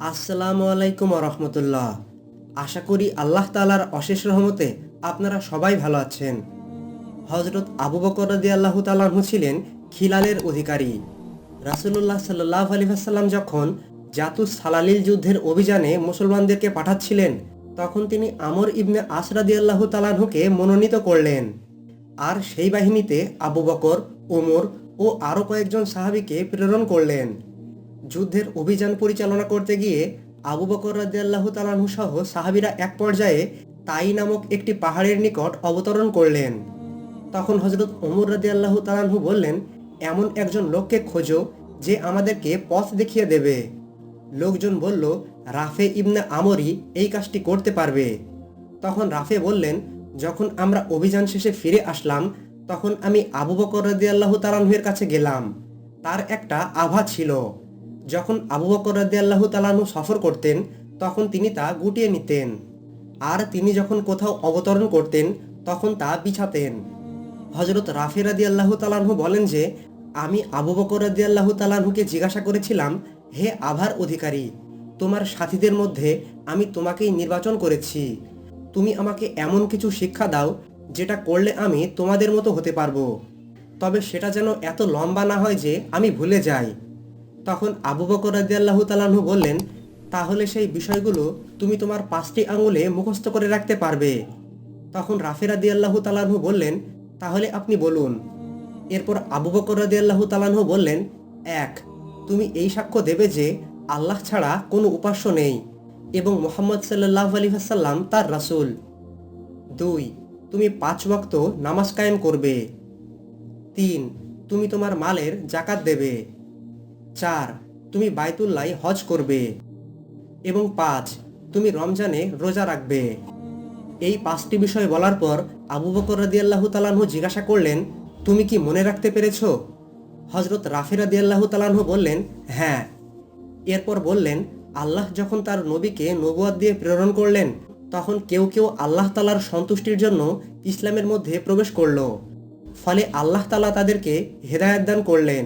আসসালামু আলাইকুম রহমতুল্লাহ। আশা করি আল্লাহ তালার অশেষ রহমতে আপনারা সবাই ভালো আছেন। হজরত আবু বকর রদি আল্লাহ তালাহু ছিলেন খিলালের অধিকারী। রাসুল্লাহ সাল্লাহ আলী আসাল্লাম যখন জাতুস সালালিল যুদ্ধের অভিযানে মুসলমানদেরকে পাঠাচ্ছিলেন, তখন তিনি আমর ইবনে আসরাদি আল্লাহ তালাহুকে মনোনীত করলেন। আর সেই বাহিনীতে আবু বকর ওমর ও আরও কয়েকজন সাহাবীকে প্রেরণ করলেন। যুদ্ধের অভিযান পরিচালনা করতে গিয়ে আবু বকর রাদিয়াল্লাহ তালাহু সহ সাহাবিরা এক পর্যায়ে তাই নামক একটি পাহাড়ের নিকট অবতরণ করলেন। তখন হজরত ওমর রাদিয়াল্লাহ তালাহু বললেন, এমন একজন লোককে খোঁজো যে আমাদেরকে পথ দেখিয়ে দেবে। লোকজন বলল, রাফে ইবনে আমরি এই কাজটি করতে পারবে। তখন রাফে বললেন, যখন আমরা অভিযান শেষে ফিরে আসলাম, তখন আমি আবু বকর রাদিয়াল্লাহ তালাহুয়ের কাছে গেলাম। তার একটা আভা ছিল। যখন আবু বকর রাদিয়াল্লাহু তালাহু সফর করতেন, তখন তিনি তা গুটিয়ে নিতেন। আর তিনি যখন কোথাও অবতরণ করতেন, তখন তা বিছাতেন। হজরত রাফি রাদি আল্লাহ তালাহু বলেন যে, আমি আবু বকর রাদি আল্লাহ তালাহুকে জিজ্ঞাসা করেছিলাম, হে আভার অধিকারী, তোমার সাথীদের মধ্যে আমি তোমাকেই নির্বাচন করেছি। তুমি আমাকে এমন কিছু শিক্ষা দাও, যেটা করলে আমি তোমাদের মতো হতে পারব। তবে সেটা যেন এত লম্বা না হয় যে আমি ভুলে যাই। তখন আবু বকর রাদিয়াল্লাহু তালাহু বললেন, তাহলে সেই বিষয়গুলো তুমি তোমার পাঁচটি আঙুলে মুখস্থ করে রাখতে পারবে। তখন রাফি রাদিয়াল্লাহু তালাহু বললেন, তাহলে আপনি বলুন। এরপর আবু বকর রাদিয়াল্লাহু তালাহু বললেন, এক, তুমি এই সাক্ষ্য দেবে যে আল্লাহ ছাড়া কোনো উপাস্য নেই এবং মোহাম্মদ সাল্লাহ আলী হাসাল্লাম তার রাসূল। দুই, তুমি পাঁচ ওয়াক্ত নামাজ কায়েম করবে। তিন, তুমি তোমার মালের জাকাত দেবে। চার, তুমি বাইতুল্লায় হজ করবে। এবং পাঁচ, তুমি রমজানে রোজা রাখবে। এই পাঁচটি বিষয় বলার পর আবু বকর রাদিয়াল্লাহু তালাহু জিজ্ঞাসা করলেন, তুমি কি মনে রাখতে পেরেছ? হজরত রাফি রাদিয়াল্লাহু তালাহু বললেন হ্যাঁ। এরপর বললেন, আল্লাহ যখন তার নবীকে নবুয়াদ দিয়ে প্রেরণ করলেন, তখন কেউ কেউ আল্লাহ তালার সন্তুষ্টির জন্য ইসলামের মধ্যে প্রবেশ করল। ফলে আল্লাহ তালা তাদেরকে হেদায়ত দান করলেন।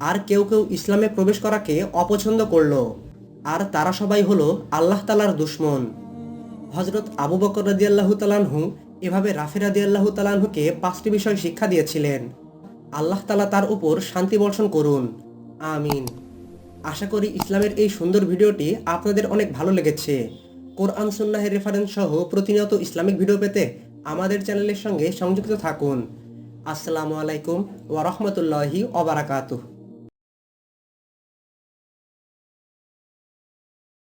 আর কেউ কেউ ইসলামে প্রবেশ করাকে অপছন্দ করল। আর তারা সবাই হলো আল্লাহ তালার দুশ্মন। হজরত আবু বকর রাদিয়াল্লাহু তালানহু এভাবে রাফি রাদিয়াল্লাহু তালানহুকে পাঁচটি বিষয় শিক্ষা দিয়েছিলেন। আল্লাহ তালা তার উপর শান্তি বর্ষণ করুন। আমিন। আশা করি ইসলামের এই সুন্দর ভিডিওটি আপনাদের অনেক ভালো লেগেছে। কোরআন সুন্নাহের রেফারেন্স সহ প্রতিনিয়ত ইসলামিক ভিডিও পেতে আমাদের চ্যানেলের সঙ্গে সংযুক্ত থাকুন। আসসালামু আলাইকুম ওয়া রাহমাতুল্লাহি ওয়া বারাকাতুহু।